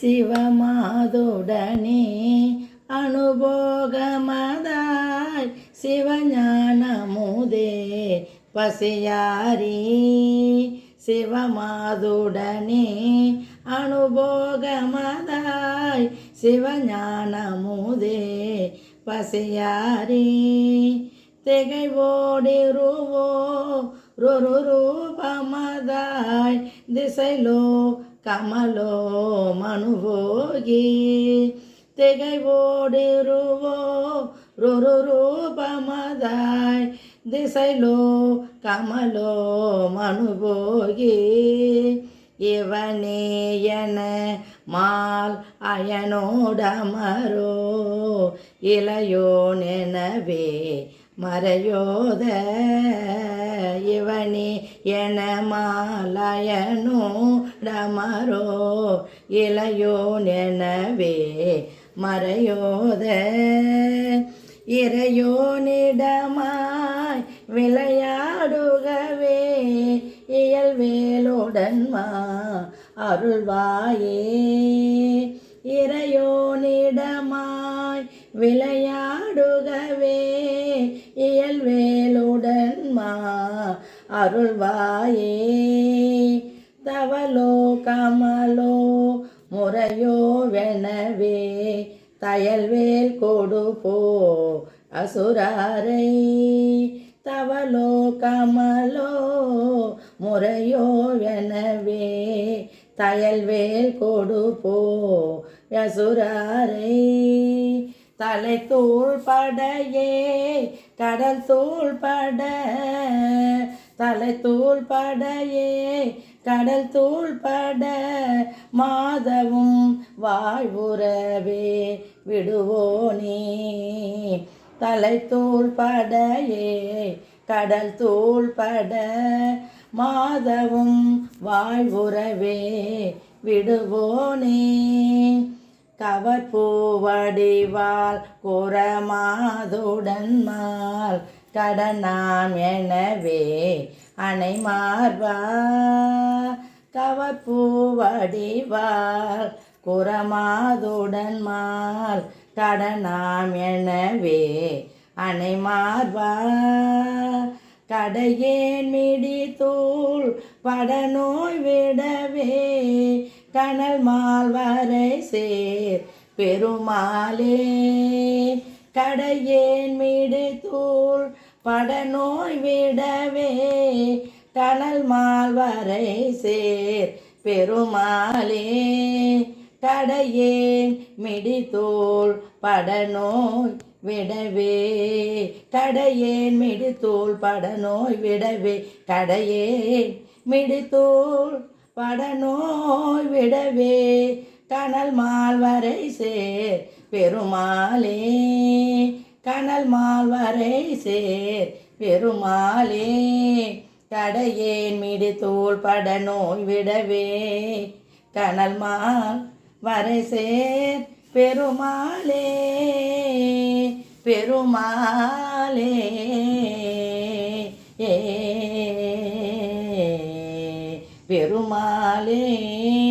சிவமாதுடனே அனுபோகமதாய் சிவஞானமுதே பசியாரி. சிவமாதுடனே அனுபோகமதாய் சிவஞானமுதே பசியாரி. திகைவோடிருவோ ருரு ரூபமதாய் திசைலோ கமலோ மனுவோகி திகைவோடிருவோ ருரு ரூபமதாய் திசைலோ கமலோ மனுபோகி இவனே என மால் அயனோடமரோ இளையோனெனவே மறையோத இவனி என மாலயனோ டமரோ இளையோனெனவே மறையோத இறையோனிடமாய் விளையாடுகவே இயல்வேலுடன்மா அருள்வாயே. இறையோனிடமாய் விளையாடுகவே இயல் வேலுடன் மா அருள்வாயே. தவலோ கமலோ முறையோ வெனவே தயல்வேல் கொடுப்போ அசுராரை. தவலோ கமலோ முறையோ எனவே தயல்வேல் கொடுப்போ யசுராரை தலை தூள் படையே கடல் தூள் பட தலை தூள் படையே கடல் தூள் பட மாதவும் வாழ்வுறவே விடுவோனே. தலை தூள் படையே கடல் தூள் பட மாதவும் வாழ்வுறவே விடுவோனே. கவற்பூவடிவாள் குரமாதுடன் மால் கடனாம் எனவே அணை மார்பா. கவற்பூவடிவாள் குரமாதுடன்மால் கடனாம் எனவே அணை மார்பா. கடையேன் மிடி தூள் படநோய் விடவே கனல் மால்வரை சேர் பெருமாளே. கடையேன் மீடு தூள் படநோய் விடவே. கனல் மால்வரை சேர் பெருமாளே. கடையேன் மிடித்தோள் படநோய் விடவே. கடையேன் மிடித்தோள் படநோய் விடவே. கடையேன் மிடித்தோள் படநோய் விடவே கனல் மால்வரை சேர் பெருமாளே. கனல் மால்வரை சேர் பெருமாளே. தடையேன் மிடி தோல் பட நோய் விடவே கனல் மால் வரை சேர் பெருமாளே. பெருமாளே. 林。